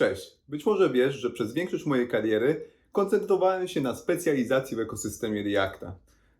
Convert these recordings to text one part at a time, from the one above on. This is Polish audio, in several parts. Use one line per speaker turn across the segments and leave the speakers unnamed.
Cześć. Być może wiesz, że przez większość mojej kariery koncentrowałem się na specjalizacji w ekosystemie Reacta.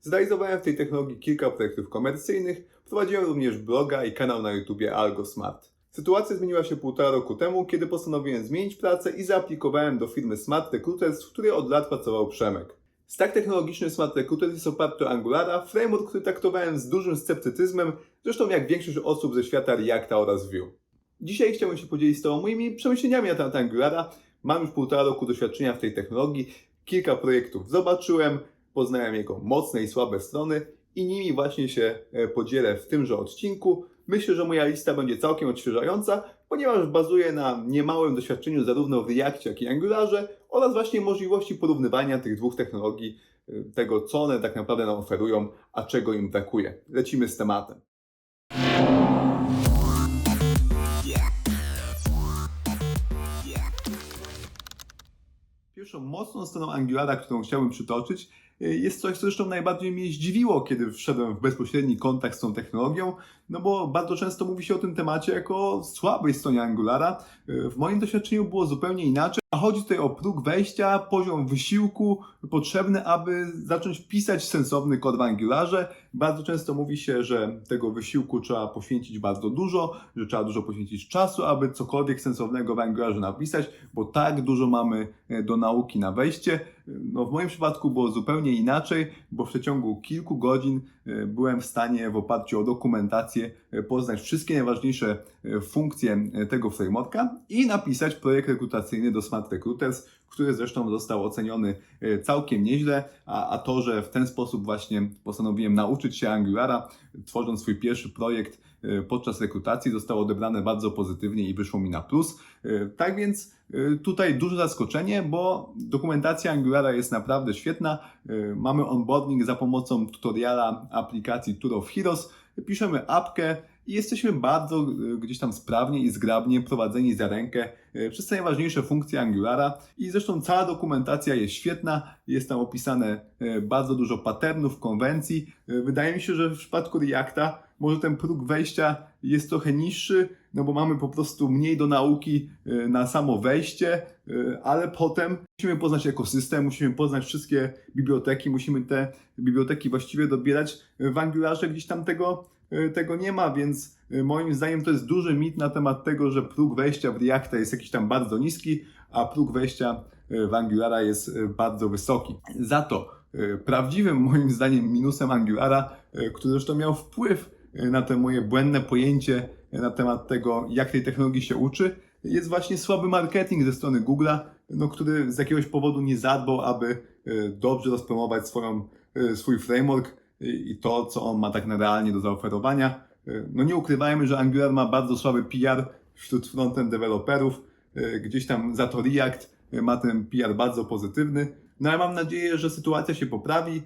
Zrealizowałem w tej technologii kilka projektów komercyjnych, prowadziłem również bloga i kanał na YouTubie AlgoSmart. Sytuacja zmieniła się półtora roku temu, kiedy postanowiłem zmienić pracę i zaaplikowałem do firmy Smart Recruiters, w której od lat pracował Przemek. Stack technologiczny Smart Recruiters jest oparty o Angulara, framework, który traktowałem z dużym sceptycyzmem, zresztą jak większość osób ze świata Reacta oraz Vue. Dzisiaj chciałbym się podzielić z Tobą moimi przemyśleniami na temat Angulara. Mam już półtora roku doświadczenia w tej technologii, kilka projektów zobaczyłem, poznałem jego mocne i słabe strony i nimi właśnie się e, podzielę w tymże odcinku. Myślę, że moja lista będzie całkiem odświeżająca, ponieważ bazuje na niemałym doświadczeniu zarówno w Reactie, jak i Angularze oraz właśnie możliwości porównywania tych dwóch technologii, e, tego co one tak naprawdę nam oferują, a czego im brakuje. Lecimy z tematem. Pierwszą mocną stroną Angulara, którą chciałbym przytoczyć, jest coś, co zresztą najbardziej mnie zdziwiło, kiedy wszedłem w bezpośredni kontakt z tą technologią, no bo bardzo często mówi się o tym temacie jako słabej stronie Angulara. Y, W moim doświadczeniu było zupełnie inaczej, a chodzi tutaj o próg wejścia, poziom wysiłku potrzebny, aby zacząć pisać sensowny kod w Angularze. Bardzo często mówi się, że tego wysiłku trzeba poświęcić bardzo dużo, że trzeba dużo poświęcić czasu, aby cokolwiek sensownego w Angularze napisać, bo tak dużo mamy e, do nauki na wejście. No, w moim przypadku było zupełnie inaczej, bo w przeciągu kilku godzin e, byłem w stanie w oparciu o dokumentację e, poznać wszystkie najważniejsze e, funkcje tego frameworka i napisać projekt rekrutacyjny do Smart Recruiters, który zresztą został oceniony całkiem nieźle, a, a to, że w ten sposób właśnie postanowiłem nauczyć się Angulara, tworząc swój pierwszy projekt podczas rekrutacji, zostało odebrane bardzo pozytywnie i wyszło mi na plus. E, Tak więc e, tutaj duże zaskoczenie, bo dokumentacja Angulara jest naprawdę świetna. Mamy onboarding za pomocą tutoriala aplikacji Tour of Heroes. Piszemy apkę i jesteśmy bardzo e, gdzieś tam sprawnie i zgrabnie prowadzeni za rękę e, przez te najważniejsze funkcje Angulara i zresztą cała dokumentacja jest świetna, jest tam opisane e, bardzo dużo patternów, konwencji. Wydaje mi się, że w przypadku Reacta może ten próg wejścia jest trochę niższy, no bo mamy po prostu mniej do nauki na samo wejście, ale potem musimy poznać ekosystem, musimy poznać wszystkie biblioteki, musimy te biblioteki właściwie dobierać w Angularze, gdzieś tam tego, tego nie ma, więc e, moim zdaniem to jest duży mit na temat tego, że próg wejścia w Reacta jest jakiś tam bardzo niski, a próg wejścia e, w Angulara jest e, bardzo wysoki. Za to e, prawdziwym moim zdaniem minusem Angulara, e, który zresztą miał wpływ e, na te moje błędne pojęcie e, na temat tego, jak tej technologii się uczy, jest właśnie słaby marketing ze strony Google'a, no, który z jakiegoś powodu nie zadbał, aby e, dobrze rozpromować e, swój framework i i to, co on ma tak na realnie do zaoferowania. E, No nie ukrywajmy, że Angular ma bardzo słaby PR wśród frontend deweloperów. E, Gdzieś tam za to React ma ten PR bardzo pozytywny. No ale mam nadzieję, że sytuacja się poprawi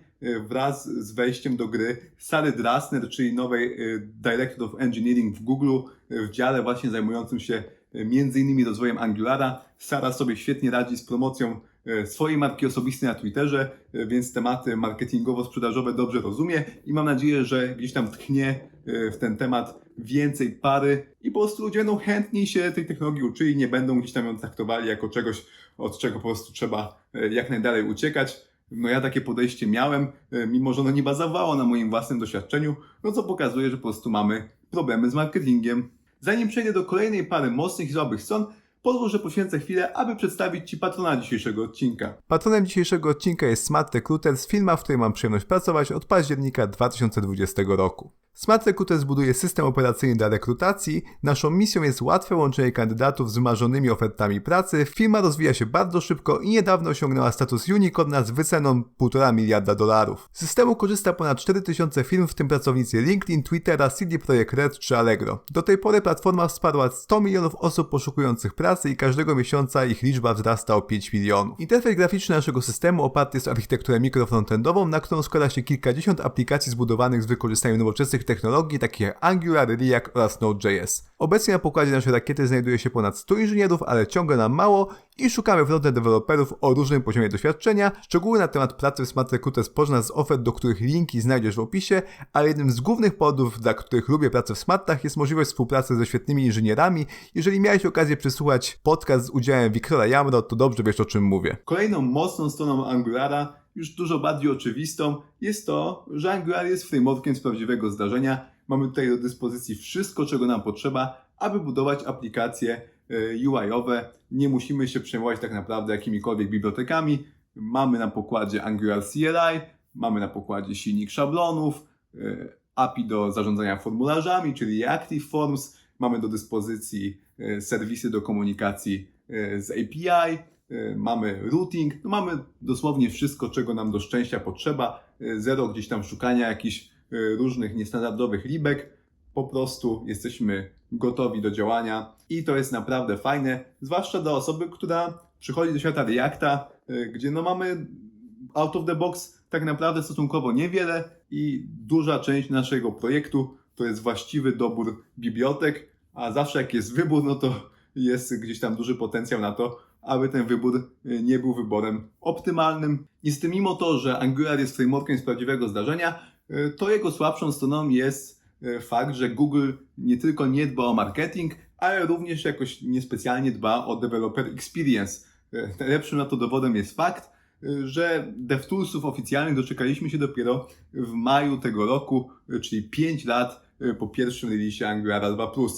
wraz z wejściem do gry Sary Drasner, czyli nowej Director of Engineering w Google, w dziale właśnie zajmującym się między innymi rozwojem Angulara. Sara sobie świetnie radzi z promocją swojej marki osobistej na Twitterze, e, więc tematy marketingowo-sprzedażowe dobrze rozumie i mam nadzieję, że gdzieś tam tknie e, w ten temat więcej pary i po prostu ludzie będą chętniej się tej technologii uczyli, nie będą gdzieś tam ją traktowali jako czegoś, od czego po prostu trzeba e, jak najdalej uciekać. No ja takie podejście miałem, e, mimo że ono nie bazowało na moim własnym doświadczeniu, no co pokazuje, że po prostu mamy problemy z marketingiem. Zanim przejdę do kolejnej pary mocnych i słabych stron, pozwól, że poświęcę chwilę, aby przedstawić Ci patrona dzisiejszego odcinka. Patronem dzisiejszego odcinka jest Smart Recruiters, firma, w której mam przyjemność pracować od października 2020 roku. Smart Recruiters buduje system operacyjny dla rekrutacji. Naszą misją jest łatwe łączenie kandydatów z wymarzonymi ofertami pracy. Firma rozwija się bardzo szybko i niedawno osiągnęła status unicorna z wyceną 1,5 miliarda dolarów. Z systemu korzysta ponad 4000 firm, w tym pracownicy LinkedIn, Twittera, CD Projekt Red czy Allegro. Do tej pory platforma wsparła 100 milionów osób poszukujących pracy i każdego miesiąca ich liczba wzrasta o 5 milionów. Interfejs graficzny naszego systemu oparty jest o architekturę mikrofrontendową, na którą składa się kilkadziesiąt aplikacji zbudowanych z wykorzystaniem nowoczesnych
najważniejszych technologii takich jak Angular, React oraz Node.js. Obecnie na pokładzie naszej rakiety znajduje się ponad 100 inżynierów, ale ciągle nam mało i szukamy frontend deweloperów o różnym poziomie doświadczenia. Szczegóły na temat pracy w Smart Recruiter sporządza z ofert, do których linki znajdziesz w opisie, ale jednym z głównych powodów, dla których lubię pracę w Smartach jest możliwość współpracy ze świetnymi inżynierami. Jeżeli miałeś okazję przysłuchać podcast z udziałem Wiktora Jamro, to dobrze wiesz o czym mówię.
Kolejną mocną stroną Angulara, już dużo bardziej oczywistą, jest to, że Angular jest frameworkiem z prawdziwego zdarzenia. Mamy tutaj do dyspozycji wszystko, czego nam potrzeba, aby budować aplikacje UI-owe. Nie musimy się przejmować tak naprawdę jakimikolwiek bibliotekami. Mamy na pokładzie Angular CLI, mamy na pokładzie silnik szablonów, e, API do zarządzania formularzami, czyli Active Forms. Mamy do dyspozycji e, serwisy do komunikacji z API, mamy routing, no mamy dosłownie wszystko, czego nam do szczęścia potrzeba. Zero gdzieś tam szukania jakichś różnych niestandardowych libek. Po prostu jesteśmy gotowi do działania i to jest naprawdę fajne, zwłaszcza dla osoby, która przychodzi do świata Reacta, e, gdzie no mamy out of the box tak naprawdę stosunkowo niewiele i duża część naszego projektu to jest właściwy dobór bibliotek, a zawsze jak jest wybór, no to jest gdzieś tam duży potencjał na to, aby ten wybór y, nie był wyborem optymalnym. Niestety mimo to, że Angular jest frameworkiem z prawdziwego zdarzenia, y, to jego słabszą stroną jest fakt, że Google nie tylko nie dba o marketing, ale również jakoś niespecjalnie dba o developer experience. Y, Najlepszym na to dowodem jest fakt, y, że DevToolsów oficjalnych doczekaliśmy się dopiero w maju tego roku, czyli 5 lat po pierwszym releasie Angulara 2+.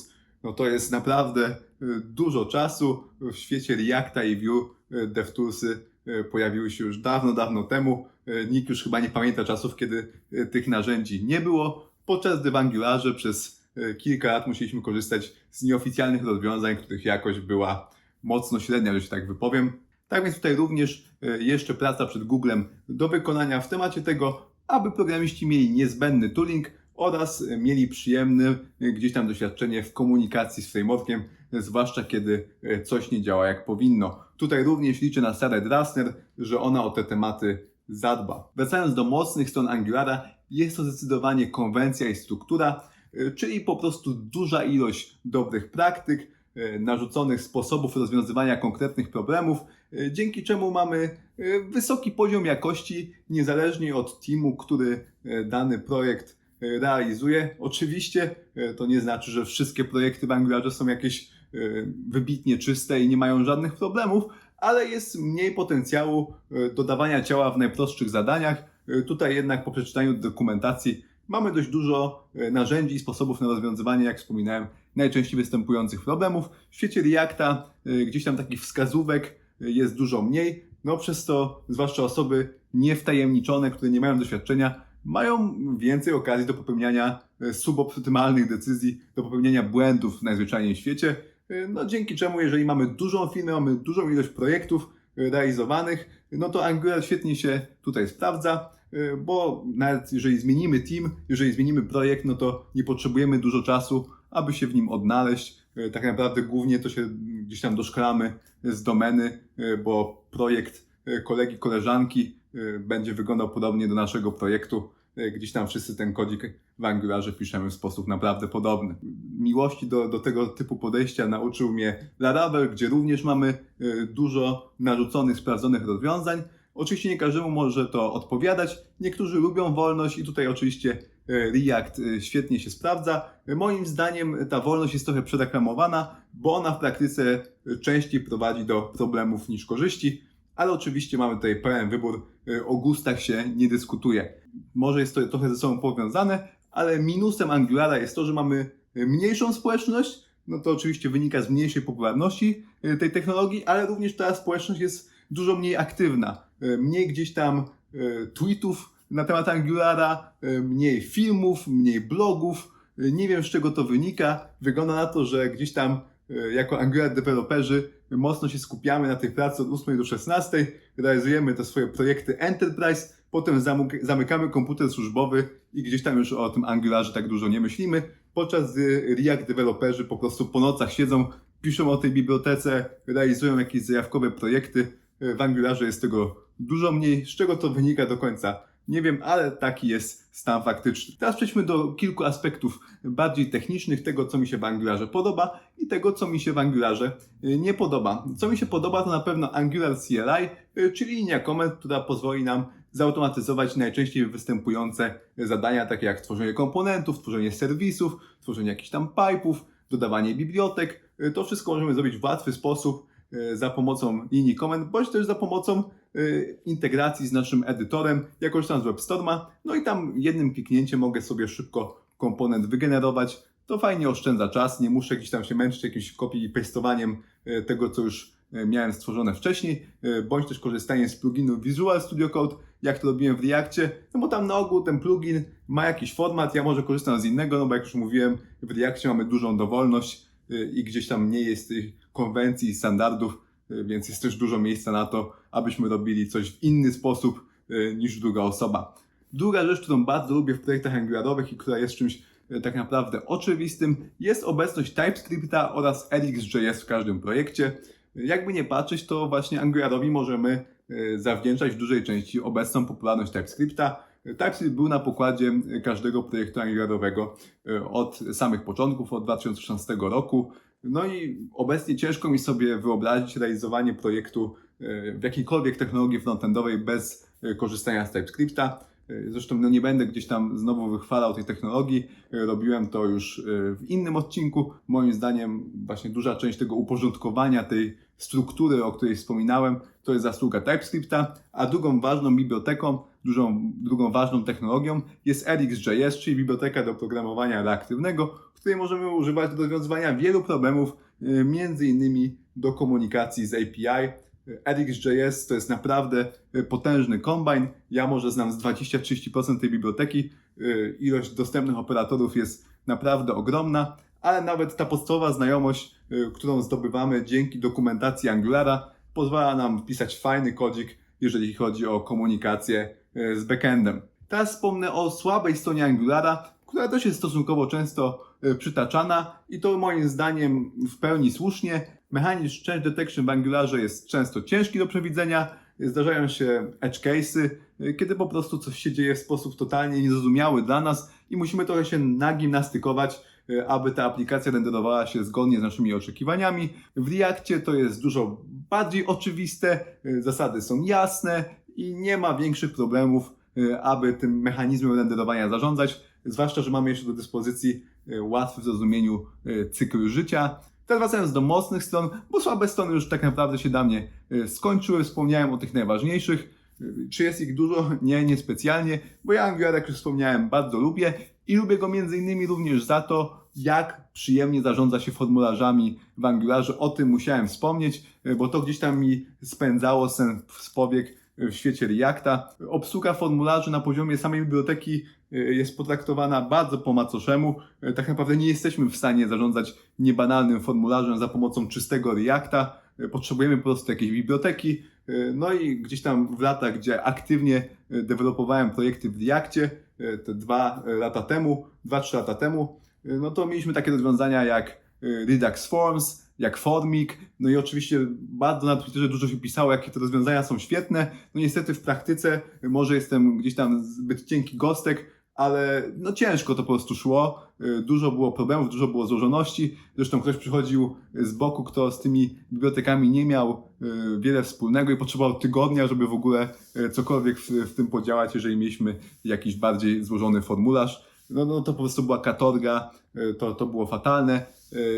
No to jest naprawdę dużo czasu. W świecie Reacta i Vue DevToolsy pojawiły się już dawno, dawno temu. Nikt już chyba nie pamięta czasów, kiedy tych narzędzi nie było, podczas Angularze przez y, kilka lat musieliśmy korzystać z nieoficjalnych rozwiązań, których jakość była mocno średnia, że się tak wypowiem. Tak więc tutaj również y, jeszcze praca przed Googlem do wykonania w temacie tego, aby programiści mieli niezbędny tooling oraz y, mieli przyjemne gdzieś tam doświadczenie w komunikacji z frameworkiem, zwłaszcza kiedy coś nie działa jak powinno. Tutaj również liczę na Sarę Drasner, że ona o te tematy zadba. Wracając do mocnych stron Angulara, jest to zdecydowanie konwencja i struktura, y, czyli po prostu duża ilość dobrych praktyk, y, narzuconych sposobów rozwiązywania konkretnych problemów, y, dzięki czemu mamy wysoki poziom jakości, niezależnie od teamu, który dany projekt realizuje. Oczywiście to nie znaczy, że wszystkie projekty w Angularze są jakieś wybitnie czyste i nie mają żadnych problemów, ale jest mniej potencjału dodawania ciała w najprostszych zadaniach. Y, Tutaj jednak po przeczytaniu dokumentacji mamy dość dużo y, narzędzi i sposobów na rozwiązywanie, jak wspominałem, najczęściej występujących problemów. W świecie Reacta y, gdzieś tam takich wskazówek jest dużo mniej, no przez to zwłaszcza osoby niewtajemniczone, które nie mają doświadczenia, mają więcej okazji do popełniania suboptymalnych decyzji, do popełniania błędów w najzwyczajniej w świecie. No, dzięki czemu, jeżeli mamy dużą firmę, mamy dużą ilość projektów realizowanych, no to Angular świetnie się tutaj sprawdza, y, bo nawet jeżeli zmienimy team, jeżeli zmienimy projekt, no to nie potrzebujemy dużo czasu, aby się w nim odnaleźć. Y, Tak naprawdę głównie to się gdzieś tam doszkalamy z domeny, y, bo projekt kolegi, koleżanki będzie wyglądał podobnie do naszego projektu. Y, Gdzieś tam wszyscy ten kodzik w Angularze piszemy w sposób naprawdę podobny. Miłości do, do tego typu podejścia nauczył mnie Laravel, gdzie również mamy y, dużo narzuconych, sprawdzonych rozwiązań. Oczywiście nie każdemu może to odpowiadać. Niektórzy lubią wolność i tutaj oczywiście y, React świetnie się sprawdza. Moim zdaniem ta wolność jest trochę przedeklamowana, bo ona w praktyce częściej prowadzi do problemów niż korzyści, ale oczywiście mamy tutaj pełen wybór. Y, O gustach się nie dyskutuje. Może jest to trochę ze sobą powiązane, ale minusem Angulara jest to, że mamy mniejszą społeczność. No to oczywiście wynika z mniejszej popularności y, tej technologii, ale również ta społeczność jest dużo mniej aktywna. Y, Mniej gdzieś tam tweetów na temat Angulara, mniej filmów, mniej blogów. Nie wiem z czego to wynika. Wygląda na to, że gdzieś tam jako Angular deweloperzy mocno się skupiamy na tej pracy od 8 do 16, realizujemy te swoje projekty Enterprise, potem zamyk- zamykamy komputer służbowy i gdzieś tam już o tym Angularze tak dużo nie myślimy, podczas gdy React deweloperzy po prostu po nocach siedzą, piszą o tej bibliotece, realizują jakieś zajawkowe projekty. W Angularze jest tego dużo mniej. Z czego to wynika do końca Nie wiem, ale taki jest stan faktyczny. Teraz przejdźmy do kilku aspektów bardziej technicznych, tego co mi się w Angularze podoba i tego co mi się w Angularze y, nie podoba. Co mi się podoba to na pewno Angular CLI, y, czyli linia komend, która pozwoli nam zautomatyzować najczęściej występujące zadania, takie jak tworzenie komponentów, tworzenie serwisów, tworzenie jakichś tam pipe'ów, dodawanie bibliotek. Y, To wszystko możemy zrobić w łatwy sposób za pomocą linii komend, bądź też za pomocą integracji z naszym edytorem, jak korzystam z WebStorma. No i tam jednym kliknięciem mogę sobie szybko komponent wygenerować. To fajnie oszczędza czas, nie muszę gdzieś tam się męczyć jakimś kopii i pastowaniem y, tego, co już y, miałem stworzone wcześniej, y, bądź też korzystanie z pluginu Visual Studio Code, jak to robiłem w Reakcie, no bo tam na ogół ten plugin ma jakiś format, ja może korzystam z innego, no bo jak już mówiłem, w Reakcie mamy dużą dowolność y, i gdzieś tam nie jest tych konwencji i standardów, y, więc jest też dużo miejsca na to, abyśmy robili coś w inny sposób y, niż druga osoba. Druga rzecz, którą bardzo lubię w projektach Angularowych i która jest czymś y, tak naprawdę oczywistym, jest obecność TypeScripta oraz RxJS w każdym projekcie. Jakby nie patrzeć, to właśnie Angularowi możemy y, zawdzięczać w dużej części obecną popularność TypeScripta. TypeScript był na pokładzie każdego projektu Angularowego od samych początków, od 2016 roku. No i obecnie ciężko mi sobie wyobrazić realizowanie projektu w jakiejkolwiek technologii frontendowej bez y, korzystania z TypeScripta. Y, Zresztą no nie będę gdzieś tam znowu wychwalał tej technologii. Robiłem to już w innym odcinku. Moim zdaniem właśnie duża część tego uporządkowania tej struktury, o której wspominałem, to jest zasługa TypeScripta, a drugą ważną biblioteką, dużą, drugą ważną technologią jest RxJS, czyli biblioteka do programowania reaktywnego, której możemy używać do rozwiązywania wielu problemów, między innymi do komunikacji z API. RxJS to jest naprawdę y, potężny kombine. Ja może znam z 20-30% tej biblioteki. Y, Ilość dostępnych operatorów jest naprawdę ogromna, ale nawet ta podstawowa znajomość, y, którą zdobywamy dzięki dokumentacji Angulara, pozwala nam pisać fajny kodzik, jeżeli chodzi o komunikację z backendem. Teraz wspomnę o słabej stronie Angulara, która też jest stosunkowo często przytaczana i to moim zdaniem w pełni słusznie. Mechanizm change detection w Angularze jest często ciężki do przewidzenia. Zdarzają się edge case'y, y, kiedy po prostu coś się dzieje w sposób totalnie niezrozumiały dla nas i musimy trochę się nagimnastykować, y, aby ta aplikacja renderowała się zgodnie z naszymi oczekiwaniami. W Reakcie to jest dużo bardziej oczywiste, zasady są jasne i nie ma większych problemów, aby tym mechanizmem renderowania zarządzać, zwłaszcza, że mamy jeszcze do dyspozycji łatwy w zrozumieniu y, cykl życia. Teraz wracając do mocnych stron, bo słabe strony już tak naprawdę się dla mnie y, skończyły, wspomniałem o tych najważniejszych. Y, Czy jest ich dużo? Nie, niespecjalnie, bo ja Angular, jak już wspomniałem, bardzo lubię i lubię go między innymi również za to, jak przyjemnie zarządza się formularzami w Angularze. O tym musiałem wspomnieć, y, bo to gdzieś tam mi spędzało sen z y, w świecie Reacta. Obsługa formularzy na poziomie samej biblioteki y, jest potraktowana bardzo po macoszemu. Y, Tak naprawdę nie jesteśmy w stanie zarządzać niebanalnym formularzem za pomocą czystego Reacta. Y, Potrzebujemy po prostu jakiejś biblioteki. Y, No i gdzieś tam w latach, gdzie aktywnie y, dewelopowałem projekty w Reactie, y, te dwa y, lata temu, dwa, trzy lata temu, y, no to mieliśmy takie rozwiązania jak y, Redux Forms, jak Formic, no i oczywiście bardzo na Twitterze dużo się pisało, jakie te rozwiązania są świetne. No niestety w praktyce y, może jestem gdzieś tam zbyt cienki gostek, ale no ciężko to po prostu szło. Y, Dużo było problemów, dużo było złożoności. Zresztą ktoś przychodził z boku, kto z tymi bibliotekami nie miał y, wiele wspólnego i potrzebował tygodnia, żeby w ogóle y, cokolwiek w, w tym podziałać, jeżeli mieliśmy jakiś bardziej złożony formularz. No, no to po prostu była katorga, to, to było fatalne.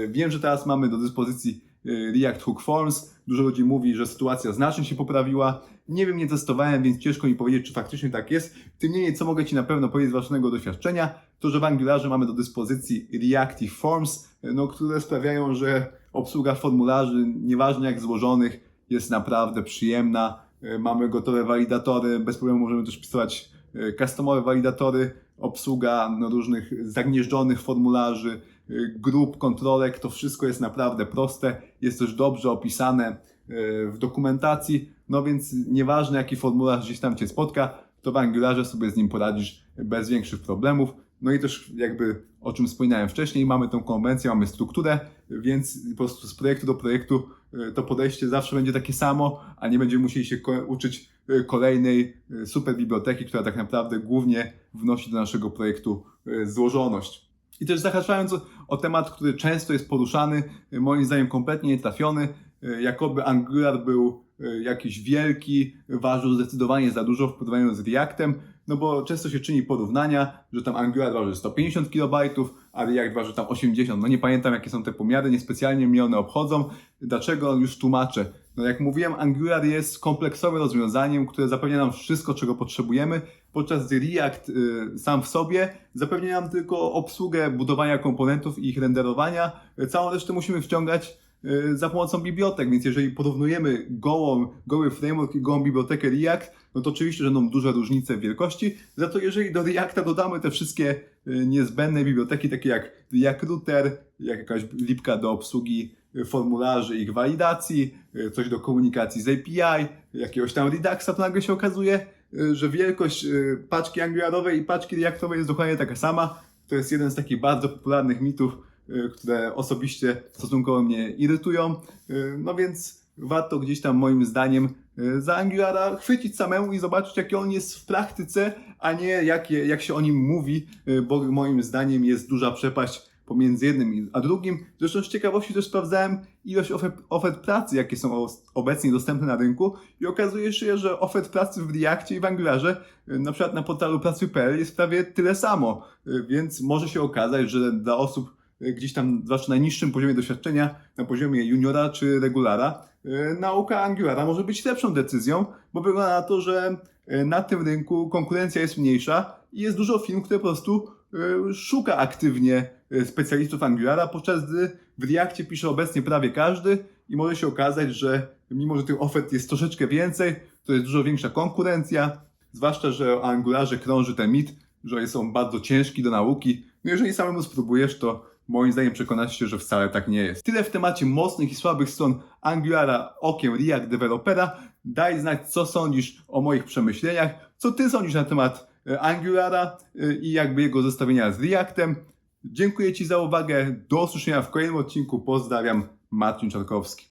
Wiem, że teraz mamy do dyspozycji React Hook Forms. Dużo ludzi mówi, że sytuacja znacznie się poprawiła. Nie wiem, nie testowałem, więc ciężko mi powiedzieć, czy faktycznie tak jest. Tym niemniej, co mogę Ci na pewno powiedzieć z własnego doświadczenia, to że w Angularze mamy do dyspozycji Reactive Forms, no, które sprawiają, że obsługa formularzy, nieważne jak złożonych, jest naprawdę przyjemna. Y, Mamy gotowe walidatory, bez problemu możemy też pisywać y, customowe walidatory, obsługa no, różnych zagnieżdżonych formularzy, y, grup, kontrolek, to wszystko jest naprawdę proste, jest też dobrze opisane y, w dokumentacji, no więc nieważne jaki formularz gdzieś tam Cię spotka, to w Angularze sobie z nim poradzisz bez większych problemów. No i też jakby o czym wspominałem wcześniej, mamy tą konwencję, mamy strukturę, więc po prostu z projektu do projektu y, to podejście zawsze będzie takie samo, a nie będziemy musieli się uczyć y, kolejnej y, super biblioteki, która tak naprawdę głównie wnosi do naszego projektu y, złożoność. I też zahaczając o, temat, który często jest poruszany, y, moim zdaniem kompletnie nietrafiony, y, jakoby Angular był y, jakiś wielki, ważył zdecydowanie za dużo w porównaniu z Reactem, no bo często się czyni porównania, że tam Angular waży 150 KB, a React waży tam 80. No nie pamiętam jakie są te pomiary, niespecjalnie mnie one obchodzą. Dlaczego? Już tłumaczę. No jak mówiłem, Angular jest kompleksowym rozwiązaniem, które zapewnia nam wszystko, czego potrzebujemy, podczas gdy React y, sam w sobie zapewnia nam tylko obsługę budowania komponentów i ich renderowania. Całą resztę musimy wciągać y, za pomocą bibliotek, więc jeżeli porównujemy gołą, goły framework i gołą bibliotekę React, no to oczywiście, będą duże różnice wielkości. Za to jeżeli do Reacta dodamy te wszystkie y, niezbędne biblioteki, takie jak React Router, jak jakaś lipka do obsługi formularzy ich walidacji, y, coś do komunikacji z API, jakiegoś tam Reduxa, to nagle się okazuje, y, że wielkość y, paczki Angularowej i paczki Reactowej jest dokładnie taka sama. To jest jeden z takich bardzo popularnych mitów, które osobiście stosunkowo mnie irytują. No więc warto gdzieś tam moim zdaniem za Angulara chwycić samemu i zobaczyć jaki on jest w praktyce, a nie jakie, jak się o nim mówi, bo moim zdaniem jest duża przepaść pomiędzy jednym a drugim. Zresztą z ciekawości też sprawdzałem ilość ofert, ofert pracy, jakie są obecnie dostępne na rynku i okazuje się, że ofert pracy w Reactie i w Angularze, y, na przykład na portalu pracy.pl jest prawie tyle samo, Y, więc może się okazać, że dla osób y, gdzieś tam, zwłaszcza na niższym poziomie doświadczenia, na poziomie juniora czy regulara, nauka Angulara może być lepszą decyzją, bo wygląda na to, że na tym rynku konkurencja jest mniejsza i jest dużo firm, które po prostu szuka aktywnie specjalistów Angulara, podczas gdy w Reactie pisze obecnie prawie każdy i może się okazać, że mimo, że tych ofert jest troszeczkę więcej, to jest dużo większa konkurencja, zwłaszcza, że o Angularze krąży ten mit, że jest on bardzo ciężki do nauki. No jeżeli samemu spróbujesz, to moim zdaniem przekonasz się, że wcale tak nie jest. Tyle w temacie mocnych i słabych stron Angulara okiem React Developera. Daj znać, co sądzisz o moich przemyśleniach, co ty sądzisz na temat e, Angulara e, i jakby jego zestawienia z Reactem. Dziękuję Ci za uwagę. Do usłyszenia w kolejnym odcinku. Pozdrawiam, Marcin Czarkowski.